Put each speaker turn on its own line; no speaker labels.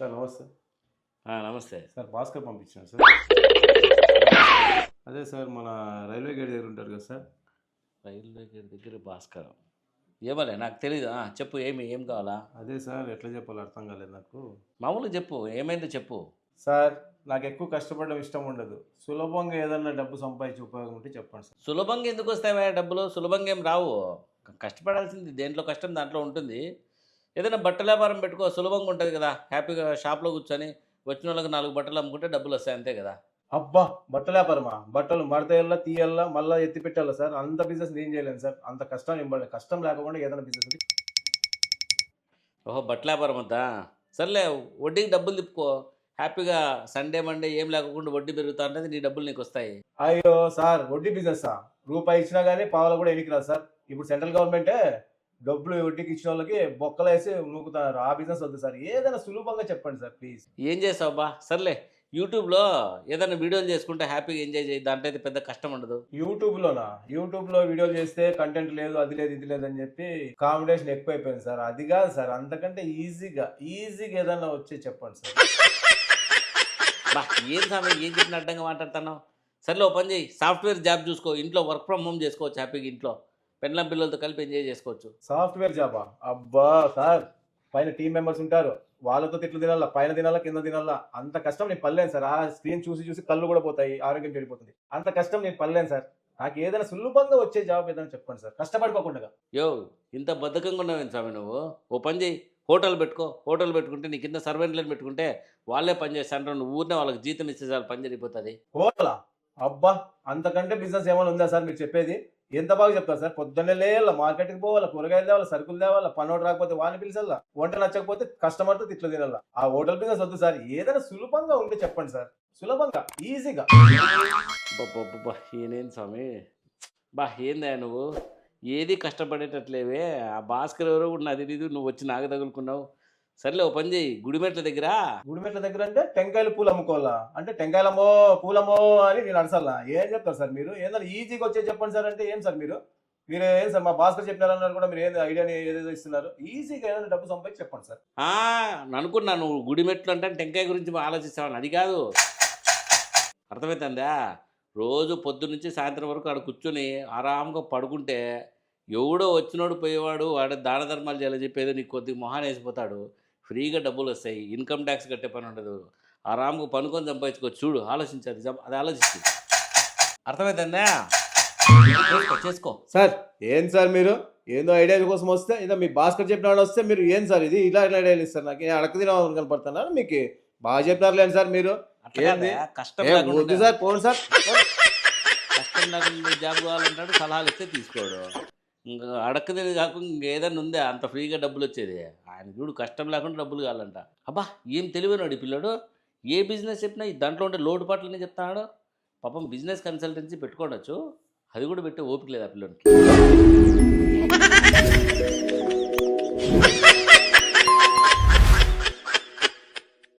Sir నమస్తే.
నమస్తే.
Sir Bhaskar పంపించాను సార్. అదే సార్ మన రైల్వే గేట్ దగ్గర ఉంటారు కదా సార్.
రైల్వే గేట్ దగ్గర భాస్కరం. ఏమలే నాకు తెలీదు. చెప్పు ఏమి ఏం కావాలా?
అదే సార్ ఎట్లా చెప్పాలో అర్థం కాలేదు నాకు.
మామూలుగా చెప్పు ఏమైందో చెప్పు.
సార్ నాకు ఎక్కువ కష్టపడడం ఇష్టం ఉండదు. సులభంగా ఏదన్నా డబ్బు సంపాదించి ఉపయోగం ఉంటే చెప్పండి సార్.
సులభంగా ఎందుకు వస్తావా డబ్బులు? సులభంగా ఏం రావు. కష్టపడాల్సింది దేంట్లో కష్టం దాంట్లో ఉంటుంది. ఏదైనా బట్టల వ్యాపారం పెట్టుకో సులభంగా ఉంటుంది కదా. హ్యాపీగా షాప్లో కూర్చొని వచ్చిన వాళ్ళకి నాలుగు బట్టలు అమ్ముకుంటే డబ్బులు వస్తాయి అంతే కదా.
అబ్బా బట్టల వ్యాపారమా? బట్టలు మడతేయాలా తీయాలా మళ్ళీ ఎత్తి పెట్టాలా సార్? అంత బిజినెస్ నేను చేయలేను సార్. అంత కష్టం ఇవ్వండి కష్టం లేకుండా ఏదైనా బిజినెస్
ఓహో బట్టల వ్యాపారం వద్దా? సర్లే వడ్డీకి డబ్బులు తిప్పుకో. హ్యాపీగా సండే మండే ఏం లేకుండా వడ్డీ పెరుగుతా ఉంటుంది నీ డబ్బులు నీకు వస్తాయి.
అయ్యో సార్ వడ్డీ బిజినెస్ రూపాయి ఇచ్చినా కానీ పావులు కూడా ఎనికి రాదు సార్. ఇప్పుడు సెంట్రల్ గవర్నమెంటే డబ్బులు వడ్డీకి ఇచ్చిన వాళ్ళకి బొక్కలు వేసి నూకుతున్నారు ఆ బిజినెస్ వద్దు సార్. ఏదైనా సులభంగా చెప్పండి సార్ ప్లీజ్
ఏం చేసావు బా సర్లే యూట్యూబ్లో ఏదైనా వీడియోలు చేసుకుంటే హ్యాపీగా ఎంజాయ్ చేయి. దాంట్లో అయితే పెద్ద కష్టం ఉండదు.
యూట్యూబ్లోనా? యూట్యూబ్లో వీడియోలు చేస్తే కంటెంట్ లేదు అది లేదు ఇది లేదు అని చెప్పి కాంబినేషన్ ఎక్కువైపోయింది సార్. అది కాదు సార్ అంతకంటే ఈజీగా ఈజీగా ఏదైనా వచ్చి చెప్పండి సార్.
బా ఏం సమయం ఏం చెప్పిన అడ్డంగా మాట్లాడుతున్నావు? సర్లే ఓ పని చేయి. సాఫ్ట్వేర్ జాబ్ చూసుకో. ఇంట్లో వర్క్ ఫ్రమ్ హోమ్ చేసుకోవచ్చు హ్యాపీగా ఇంట్లో. పెళ్ళం పిల్లలతో కలిపి ఎంజాయ్ చేసుకోవచ్చు.
సాఫ్ట్వేర్ జాబా? అబ్బా సార్ పైన టీం మెంబర్స్ ఉంటారు. వాళ్ళతో తిట్లు తినాలా? పైన తినాలా? కింద తినాలా? అంత కష్టం నేను పడలేను సార్. ఆ స్క్రీన్ చూసి చూసి కళ్ళు కూడా పోతాయి ఆరోగ్యం చెడిపోతుంది. అంత కష్టం నేను పడలేను సార్. నాకు ఏదైనా సులభంగా వచ్చే జాబ్ ఏదైనా చెప్పండి సార్. కష్టపడిపోకుండా.
యో ఇంత బద్ధకంగా ఉన్నావేంటి స్వామి నువ్వు? ఓ పని చేయి హోటల్ పెట్టుకో. హోటల్ పెట్టుకుంటే నీ కింద సర్వెంట్లను పెట్టుకుంటే వాళ్ళే పని చేస్తాంటారు నువ్వు ఊరినే వాళ్ళకి జీతం ఇస్తే చాలు పని జరిగిపోతుంది.
హోటలా? అబ్బా అంతకంటే బిజినెస్ ఏమైనా ఉందా సార్ మీరు చెప్పేది? ఎంత బాగా చెప్తారు సార్? పొద్దున్నే లేయాల మార్కెట్కి పోవాలా కూరగాయలు తేవాలా సరుకులు తేవాలా పనోడు రాకపోతే వాని పిలిచాలా వంట నచ్చకపోతే కస్టమర్తో తిట్లు తినాలా? ఆ హోటల్ బిజినెస్ వద్దు సార్ ఏదైనా సులభంగా ఉంటే చెప్పండి సార్. సులభంగా ఈజీగా
బా ఏనేం స్వామి? బా ఏందా నువ్వు? ఏది కష్టపడేటట్లేవే? ఆ భాస్కర్ ఎవరో కూడా నాది నువ్వు వచ్చి నాకు తగులుకున్నావు. సర్లే ఓ పని చేయి గుడిమెట్ల దగ్గర?
గుడిమెట్ల దగ్గర అంటే టెంకాయలు పూలు అమ్ముకోవాలా? అంటే టెంకాయలమ్మో పూలమ్మో అని నేను అడసాలా ఏం చెప్తారు సార్ మీరు? ఏదైనా ఈజీగా వచ్చే చెప్పండి సార్ అంటే ఏం సార్ మీరు? మీరు ఏం సార్ మా భాస్కర్ చెప్పినారన్నారు కూడా మీరు ఏది ఐడియాని ఏదేదో ఇస్తున్నారు? ఈజీగా ఏదైనా డబ్బు సంపాదించి చెప్పండి సార్.
అనుకున్నా నువ్వు గుడిమెట్లు అంటే టెంకాయ గురించి ఆలోచిస్తావని. అది కాదు. అర్థమవుతుందా రోజు పొద్దు నుంచి సాయంత్రం వరకు ఆడ కూర్చొని ఆరాంగా పడుకుంటే ఎవడో వచ్చినోడు పోయేవాడు వాడు దాన ధర్మాలు చేయాలని చెప్పేది నీకు కొద్దిగా మొహాన్ వేసిపోతాడు. ఫ్రీగా డబ్బులు వస్తాయి ఇన్కమ్ ట్యాక్స్ కట్టే పని ఉండదు. ఆరాంగా పనుకొని సంపాదించుకోవచ్చు చూడు ఆలోచించాలి అది ఆలోచించు. అర్థమవుతుందా చేసుకో చేసుకో.
సార్ ఏం సార్ మీరు? ఏందో ఐడియా కోసం వస్తే ఏదో మీ భాస్కర్ చెప్పిన వాడు వస్తే మీరు ఏం సార్ ఇది? ఇలా ఇలా ఐడియాలు ఇస్తారు నాకు. అడక తిన కనపడుతున్నారు మీకు బాగా చెప్పినారులేండి సార్ మీరు?
కష్టం
సార్ పోండి సార్.
కష్టం లేకుండా జాబ్ కావాలంటాడు సలహాలు ఇస్తే తీసుకోడు. ఇంకా అడక్కదని కాకుండా ఇంకేదన్నా ఉందే? అంత ఫ్రీగా డబ్బులు వచ్చేది ఆయన చూడు కష్టం లేకుండా డబ్బులు కావాలంట. అబ్బా ఏం తెలివైనాడు ఈ పిల్లడు? ఏ బిజినెస్ చెప్పినా ఈ దాంట్లో ఉండే లోటుపాట్లని చెప్తాడు? పాపం బిజినెస్ కన్సల్టెన్సీ పెట్టుకోవచ్చు. అది కూడా పెట్టే ఓపిక లేదు ఆ పిల్లడికి